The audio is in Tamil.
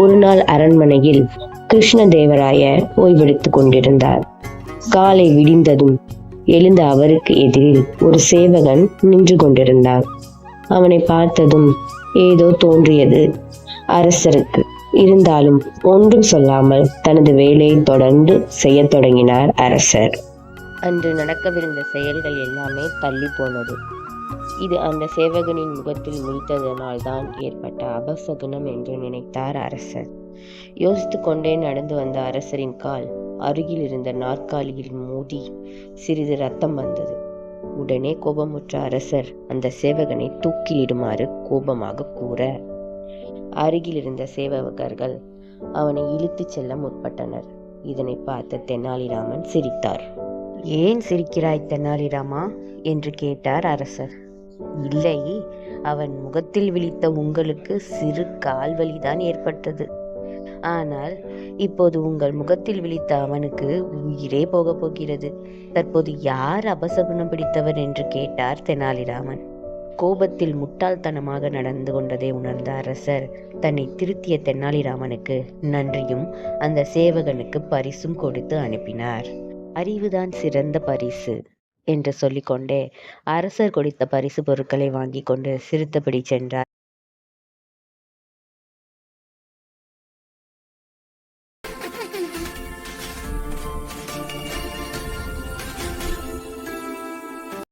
ஒரு நாள் அரண்மனையில் கிருஷ்ணதேவராய ஓய்வெடுத்துக் கொண்டிருந்தார். காலை விடிந்ததும் எழுந்த அவருக்கு எதிரில் ஒரு சேவகன் நின்று கொண்டிருந்தார். அவனை பார்த்ததும் ஏதோ தோன்றியது. அரசருக்கு இருந்தாலும் ஒன்றும் சொல்லாமல் தனது வேலையை தொடர்ந்து செய்யத் தொடங்கினார் அரசர். அன்று நடக்கவிருந்த செயல்கள் எல்லாமே தள்ளி போனது. இது அந்த சேவகனின் முகத்தில் முழித்ததனால்தான் ஏற்பட்ட அபசகுனம் என்று நினைத்தார் அரசர். யோசித்து கொண்டே நடந்து வந்த அரசரின் கால் அருகில் இருந்த நாற்காலியில் மோதி சிறிது ரத்தம் வந்தது. உடனே கோபமுற்ற அரசர் அந்த சேவகனை தூக்கிலிடுமாறு கோபமாக கூற அருகில் இருந்த சேவகர்கள் அவனை இழுத்துச் செல்ல முற்பட்டனர். இதனை பார்த்த தெனாலிராமன் சிரித்தார். ஏன் சிரிக்கிறாய் தெனாலிராமா? என்று கேட்டார் அரசர். இல்லை. அவன் முகத்தில் விழித்த உங்களுக்கு சிறு கால் வலிதான் ஏற்பட்டது. ஆனால் இப்போது உங்கள் முகத்தில் விழித்த அவனுக்கு உயிரே போகப் போகிறது. தற்போது யார் அபசகுணம் பிடித்தவர் என்று கேட்டார் தெனாலிராமன். கோபத்தில் முட்டாள்தனமாக நடந்து கொண்டதை உணர்ந்த அரசர் தன்னை திருத்திய தெனாலிராமனுக்கு நன்றியும் அந்த சேவகனுக்கு பரிசும் கொடுத்து அனுப்பினார். அறிவுதான் சிறந்த பரிசு. என்று சொல்லிக்கொண்டே அரசர் கொடுத்த பரிசு பொருட்களை வாங்கி கொண்டு சிரித்தபடி சென்றார்.